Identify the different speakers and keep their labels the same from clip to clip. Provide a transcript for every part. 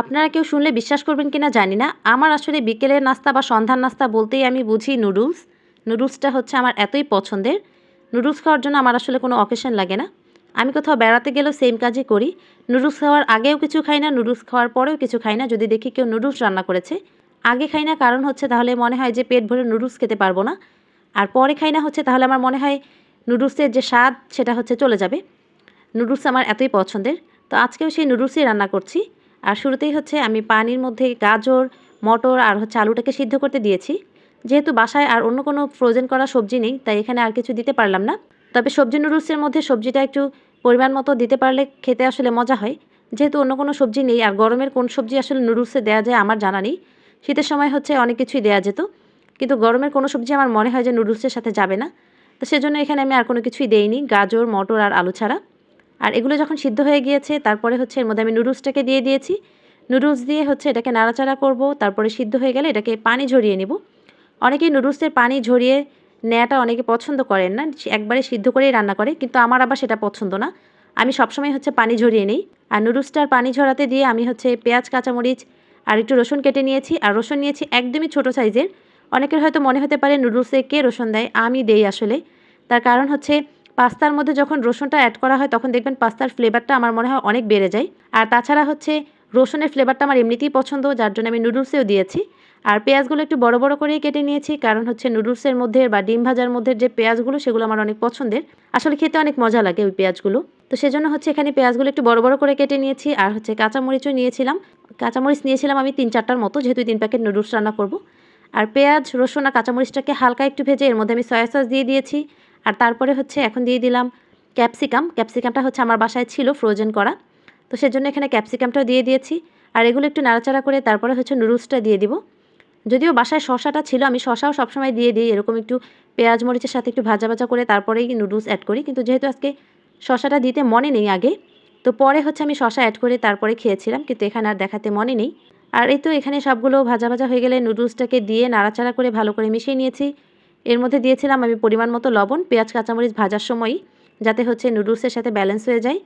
Speaker 1: আপনারা কেউ শুনলে বিশ্বাস করবেন কিনা জানি না। আমার আসলে বিকেলের নাস্তা বা সন্ধ্যার নাস্তা বলতেই আমি বুঝি নুডলস। নুডলসটা হচ্ছে আমার এতই পছন্দের। নুডলস খাওয়ার জন্য আমার আসলে কোনো অকেশন লাগে না। আমি কোথাও বেড়াতে গেলেও সেম কাজই করি। নুডলস খাওয়ার আগেও কিছু খাই না, নুডলস খাওয়ার পরেও কিছু খাই না। যদি দেখি কেউ নুডলস রান্না করেছে, আগে খাই না কারণ হচ্ছে তাহলে মনে হয় যে পেট ভরে নুডলস খেতে পারব না। আর পরে খাই না হচ্ছে তাহলে আমার মনে হয় নুডলসের যে স্বাদ সেটা হচ্ছে চলে যাবে। নুডলস আমার এতই পছন্দের। তো আজকেও সেই নুডলসই রান্না করছি। আর শুরুতেই হচ্ছে আমি পানির মধ্যে গাজর, মটর আর হচ্ছে আলুটাকে সিদ্ধ করতে দিয়েছি। যেহেতু বাসায় আর অন্য কোনো ফ্রোজেন করা সবজি নেই, তাই এখানে আর কিছু দিতে পারলাম না। তবে সবজি নুডলসের মধ্যে সবজিটা একটু পরিমাণ মতো দিতে পারলে খেতে আসলে মজা হয়। যেহেতু অন্য কোনো সবজি নেই আর গরমের কোন সবজি আসলে নুডলসে দেওয়া যায় আমার জানা নেই। শীতের সময় হচ্ছে অনেক কিছুই দেওয়া যেত। কিন্তু গরমের কোনো সবজি আমার মনে হয় যে নুডলসের সাথে যাবে না। তো সেজন্য এখানে আমি আর কোনো কিছুই দেইনি, গাজর, মটর আর আলু ছাড়া। আর এগুলো যখন সিদ্ধ হয়ে গিয়েছে, তারপরে হচ্ছে এর মধ্যে আমি নুডলসটাকে দিয়ে দিয়েছি। নুডলস দিয়ে হচ্ছে এটাকে নাড়াচাড়া করব, তারপরে সিদ্ধ হয়ে গেলে এটাকে পানি ঝরিয়ে নেব। অনেকেই নুডলসের পানি ঝরিয়ে নেওয়াটা অনেকে পছন্দ করেন না একবারে সিদ্ধ করেই রান্না করে, কিন্তু আমার আবার সেটা পছন্দ না। আমি সবসময় হচ্ছে পানি ঝরিয়ে নিই। আর নুডলসটার পানি ঝরাতে দিয়ে আমি হচ্ছে পেঁয়াজ, কাঁচামরিচ আর একটু রসুন কেটে নিয়েছি। আর রসুন নিয়েছি একদমই ছোট সাইজের। অনেকের হয়তো মনে হতে পারে নুডলসে কে রসুন দেয়? আমি দেই আসলে। তার কারণ হচ্ছে পাস্তার মধ্যে যখন রসুনটা অ্যাড করা হয়, তখন দেখবেন পাস্তার ফ্লেভারটা আমার মনে হয় অনেক বেড়ে যায়। আর তাছাড়া হচ্ছে রসুনের ফ্লেভারটা আমার এমনিতেই পছন্দ, যার জন্য আমি নুডলসেও দিয়েছি। আর পেঁয়াজগুলো একটু বড় বড় করেই কেটে নিয়েছি, কারণ হচ্ছে নুডলসের মধ্যে বা ডিম ভাজার মধ্যে যে পেঁয়াজগুলো, সেগুলো আমার অনেক পছন্দের। আসলে খেতে অনেক মজা লাগে ওই পেঁয়াজগুলো। তো সেজন্য হচ্ছে এখানে পেঁয়াজগুলো একটু বড় বড় করে কেটে নিয়েছি, আর হচ্ছে কাঁচামরিচও নিয়েছিলাম। কাঁচামরিচ নিয়েছিলাম আমি তিন চারটার মতো, যেহেতু তিন প্যাকেট নুডলস রান্না করব। আর পেঁয়াজ, রসুন আর কাঁচামরিচটাকে হালকা একটু ভেজে এর মধ্যে আমি সয়া সস দিয়ে দিয়েছি। আর তারপরে হচ্ছে এখন দিয়ে দিলাম ক্যাপসিকাম। ক্যাপসিকামটা হচ্ছে আমার বাসায় ছিল ফ্রোজেন করা। তো সেজন্য এখানে ক্যাপসিকামটাও দিয়ে দিয়েছি। আর এগুলো একটু নাড়াচাড়া করে তারপরে হচ্ছে নুডলসটা দিয়ে দিব। যদিও বাসায় শশাটা ছিল, আমি শশাও সবসময় দিয়ে দিই। এরকম একটু পেঁয়াজ, মরিচের সাথে একটু ভাজা ভাজা করে তারপরেই নুডলস অ্যাড করি। কিন্তু যেহেতু আজকে শশাটা দিতে মনে নেই আগে, তো পরে হচ্ছে আমি শশা অ্যাড করে তারপরে খেয়েছিলাম। কিন্তু এখানে আর দেখাতে মনে নেই। আর এই তো এখানে সবগুলো ভাজা ভাজা হয়ে গেলে নুডলসটাকে দিয়ে নাড়াচাড়া করে ভালো করে মিশিয়ে নিয়েছি। এর মধ্যে দিয়েছিলাম আমি পরিমাণ মতো লবণ, পেঁয়াজ, কাঁচামরিচ ভাজার সময়ই যাতে হচ্ছে নুডলসের সাথে ব্যালেন্স হয়ে যায়।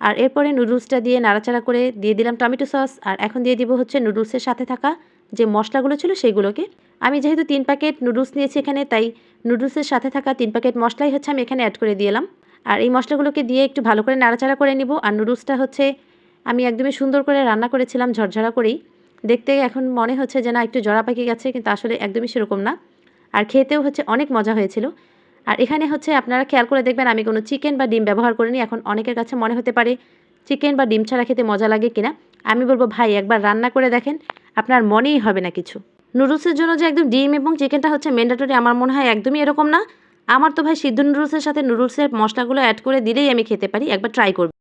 Speaker 1: আর এরপরে নুডলসটা দিয়ে নাড়াচাড়া করে দিয়ে দিলাম টমেটো সস, আর এখন দিয়ে দিব হচ্ছে নুডলসের সাথে থাকা যে মশলাগুলো ছিল সেইগুলোকে আমি যেহেতু তিন প্যাকেট নুডলস নিয়েছি এখানে, তাই নুডলসের সাথে থাকা তিন প্যাকেট মশলাই হচ্ছে আমি এখানে অ্যাড করে দিলাম আর এই মশলাগুলোকে দিয়ে একটু ভালো করে নাড়াচাড়া করে নিব, আর নুডলসটা হচ্ছে আমি একদমই সুন্দর করে রান্না করেছিলাম ঝরঝরা করেই। দেখতে এখন মনে হচ্ছে যে না, একটু জড়া পাকিয়ে গেছে, কিন্তু আসলে একদমই সেরকম না। আর খেতেও হচ্ছে অনেক মজা হয়েছিল। আর এখানে হচ্ছে আপনারা খেয়াল করে দেখবেন, আমি কোনো চিকেন বা ডিম ব্যবহার করিনি। এখন অনেকের কাছে মনে হতে পারে, চিকেন বা ডিম ছাড়া খেতে মজা লাগে কিনা? আমি বলব, ভাই, একবার রান্না করে দেখেন, আপনার মনেই হবে না কিছু। নুডলসের জন্য যে একদম ডিম এবং চিকেনটা হচ্ছে ম্যান্ডেটরি আমার মনে হয় একদমই এরকম না। আমার তো ভাই সিদ্ধ নুডলসের সাথে নুডলসের মশলাগুলো অ্যাড করে দিলেই আমি খেতে পারি। একবার ট্রাই করব